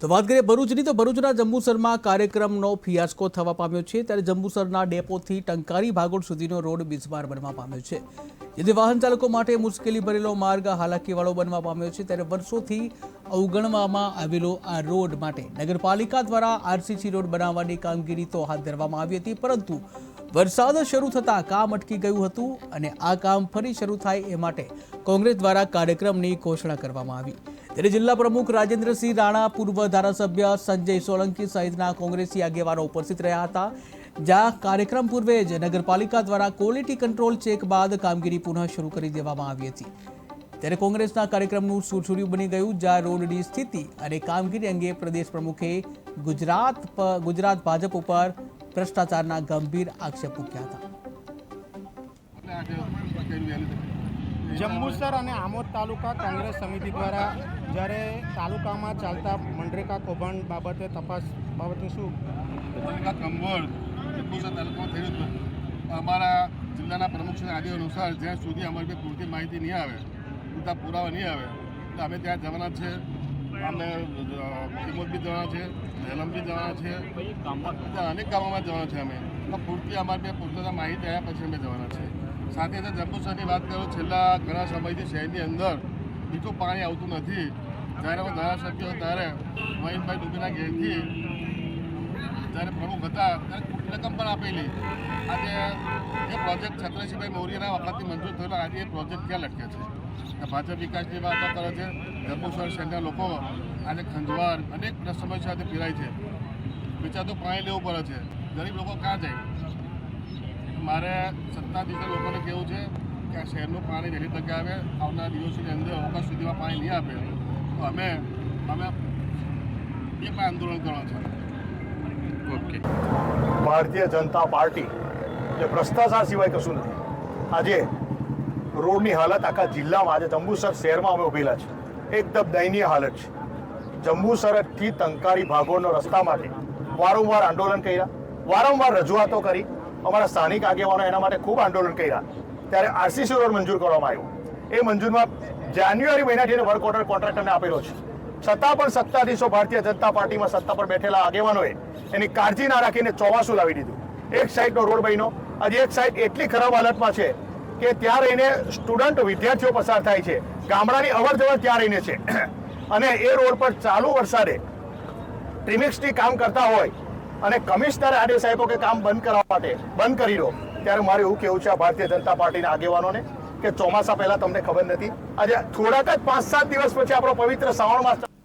તો વાત કરીએ ભરૂચની, તો ભરૂચના જંબુસરમાં કાર્યક્રમનો ફિયાસ્કો થવા પામ્યો છે. ત્યારે જંબુસરના ડેપોથી ટંકારી ભાગોળ સુધીનો રોડ બિસ્માર બનવા પામ્યો છે. જેથી વાહન ચાલકો માટે મુશ્કેલી ભરેલો માર્ગ હાલાકીવાળો બનવા પામ્યો છે. ત્યારે વર્ષોથી અવગણવામાં આવેલો આ રોડ માટે નગરપાલિકા દ્વારા આરસીસી રોડ બનાવવાની કામગીરી તો હાથ ધરવામાં આવી હતી, પરંતુ વરસાદ શરૂ થતાં કામ અટકી ગયું હતું અને આ કામ ફરી શરૂ થાય એ માટે કોંગ્રેસ દ્વારા કાર્યક્રમની ઘોષણા કરવામાં આવી. ત્યારે જિલ્લા પ્રમુખ રાજેન્દ્રસિંહ રાણા, પૂર્વ ધારાસભ્ય સંજય સોલંકી સહિતના કોંગ્રેસી આગેવાનો ઉપસ્થિત રહ્યા હતા. જ્યાં કાર્યક્રમ પૂર્વે જ નગરપાલિકા દ્વારા ક્વોલિટી કંટ્રોલ ચેક બાદ કામગીરી પુનઃ શરૂ કરી દેવામાં આવી હતી. ત્યારે કોંગ્રેસના કાર્યક્રમનું સુરસુર્યું બની ગયું, જ્યાં રોડની સ્થિતિ અને કામગીરી અંગે પ્રદેશ પ્રમુખે ગુજરાત ગુજરાત ભાજપ ઉપર ભ્રષ્ટાચારના ગંભીર આક્ષેપ મૂક્યા હતા. જંબુસર અને આમોદ તાલુકા કોંગ્રેસ સમિતિ દ્વારા જ્યારે તાલુકામાં ચાલતા મનરેગા કૌભાંડ બાબતે તપાસ બાબતે શું? કંબોળ જંબુસર તાલુકામાં થયું અમારા જિલ્લાના પ્રમુખશ્રી આદેશ અનુસાર જ્યાં સુધી અમારી પાસે પૂરતી માહિતી નહીં આવે, પૂરતા પુરાવા નહીં આવે, તો અમે ત્યાં જવાના છે. અમે કિંમત બી જવાના છે ઝેલમ બી જવાના છે. અનેક ગામોમાં જવાના છે અમે. પૂરતી અમારી પાસે પૂરતા માહિતી આવ્યા પછી અમે જવાના છે. સાથે સાથે જંબુસરની વાત કરું, છેલ્લા ઘણા સમયથી શહેરની અંદર મીઠું પાણી આવતું નથી. જ્યારે અમે ધારાસભ્ય ત્યારે મહેશભાઈ ડુબીના ઘેરથી જ્યારે પ્રમુખ હતા, ત્યારે રકમ પણ આપેલી. આજે જે પ્રોજેક્ટ છત્રસિંહભાઈ મૌર્યના વખતથી મંજૂર થયેલો, આજે એ પ્રોજેક્ટ ક્યાં લટકે છે? ભાજપ વિકાસની વાતો કરે છે જંબુસર શહેરના લોકો આજે ખંજવાળ અનેક સમસ્યાથી પીરાય છે. વેચાતું પાણી લેવું પડે છે. ગરીબ લોકો ક્યાં જાય? મારે સત્તાધીશો લોકોને કહેવું છે કે આ શહેરનું પાણી વહેલી તકે આવે આવનાર દિવસોની અંદર ઓગસ્ટ સુધીમાં પાણી નહીં આપે. તો અમે અમે એ પણ આંદોલન કરવાનું છે. ભારતીય જનતા પાર્ટી જે ભ્રષ્ટાચાર સિવાય કશું નથી. આજે રોડની હાલત આખા જિલ્લામાં આજે જંબુસર શહેરમાં અમે ઉભેલા છે એકદમ દયનીય હાલત છે. જંબુસરથી ટંકારી ભાગોળનો રસ્તા માટે વારંવાર આંદોલન કર્યા વારંવાર રજૂઆતો કરી. અમારા સ્થાનિક આગેવાનો એના માટે ખૂબ આંદોલન કર્યા. ત્યારે આરસીસી રોડ મંજૂર કરવામાં આવ્યો. એ મંજૂરમાં જાન્યુઆરી મહિનાથી એને વર્ક ઓર્ડર કોન્ટ્રાક્ટરને આપેલો છે. છતાં પણ સત્તાધીશો ભારતીય જનતા પાર્ટીમાં સત્તા પર બેઠેલા આગેવાનોએ એની કાળજી ના રાખીને ચોમાસું લાવી દીધું. એક સાઈડનો રોડ બન્યો. આજે એક સાઈડ એટલી ખરાબ હાલતમાં છે કે ત્યાં રહીને સ્ટુડન્ટ વિદ્યાર્થીઓ પસાર થાય છે. ગામડાની અવર જવર ત્યાં રહીને છે. અને એ રોડ પર ચાલુ વરસાદે ટ્રીમિક્સથી કામ કરતા હોય અને કમિશનર આદેશ આપ્યો કે કામ બંધ કરવા માટે, બંધ કરી દો. ત્યારે મારે એવું કેવું છે ભારતીય જનતા પાર્ટીના આગેવાનોને કે ચોમાસા પહેલા તમને ખબર નથી. આજે થોડાક જ પાંચ સાત દિવસ પછી આપણો પવિત્ર શ્રાવણ માસ